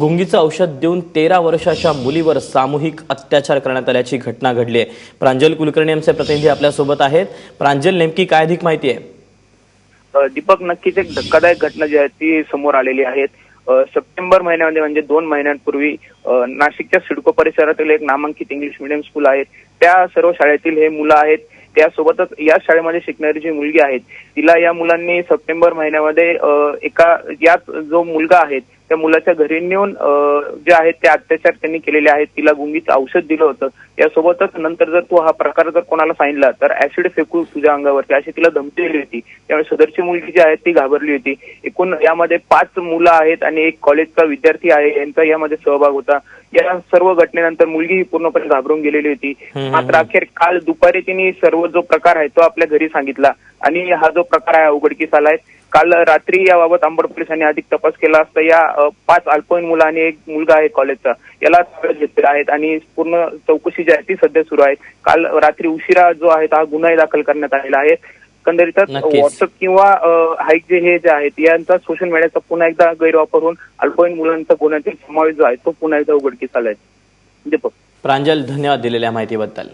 गुंगीचं औषध देऊन तेरा वर्षाच्या मुलीवर सामूहिक अत्याचार करण्यात आल्याची घटना घडली आहे. प्रांजल कुलकर्णी आमचे प्रतिनिधी आपल्यासोबत आहेत. प्रांजल नेमकी काय अधिक माहिती आहे? दीपक नक्कीच एक धक्कादायक घटना जी आहे ती समोर आलेली आहे. सप्टेंबर महिन्यामध्ये म्हणजे दोन महिन्यांपूर्वी नाशिकच्या सिडको परिसरातील एक नामांकित इंग्लिश मिडियम स्कूल आहे. त्या सर्व शाळेतील हे मुलं आहेत. त्यासोबतच या शाळेमध्ये शिकणारी जी मुलगी आहे तिला या मुलांनी सप्टेंबर महिन्यामध्ये एका याच जो मुलगा आहे त्या मुलाच्या घरी नेऊन जे आहेत ते अत्याचार त्यांनी केलेले आहेत तिला गुंगीचं औषध दिलं होतं. यासोबतच नंतर जर तू हा प्रकार जर कोणाला सांगितला तर ऍसिड फेकू तुझ्या अंगावरती अशी तिला धमकी दिली होती. त्यामुळे सदरची मुलगी जी आहे ती घाबरली होती. एकूण यामध्ये पाच मुलं आहेत आणि एक कॉलेजचा विद्यार्थी आहे यांचा यामध्ये सहभाग होता. या सर्व घटनेनंतर मुलगी ही पूर्णपणे घाबरून गेलेली होती. मात्र अखेर काल दुपारी तिने सर्व जो प्रकार आहे तो आपल्या घरी सांगितला आणि हा जो प्रकार आहे उघडकीस आलाय काल रात्री याबाबत अंबड पोलिसांनी अधिक तपास केला असता या पाच अल्पवयीन मुलं आणि एक मुलगा आहे कॉलेजचा. याला ताब्यात घेतलेला आहेत आणि पूर्ण चौकशी जी आहे ती सध्या सुरू आहे. काल रात्री उशिरा जो आहे हा गुन्हाही दाखल करण्यात आलेला आहे. एकंदरीतच. व्हॉट्सअप किंवा हाईक जे हे जे आहेत यांचा सोशल मीडियाचा पुन्हा एकदा गैरवापर होऊन अल्पवयीन मुलांचा गुन्ह्यातील समावेश जो आहे तो पुन्हा एकदा उघडकीस आलाय. दीपक. प्रांजल धन्यवाद दिलेल्या माहितीबद्दल.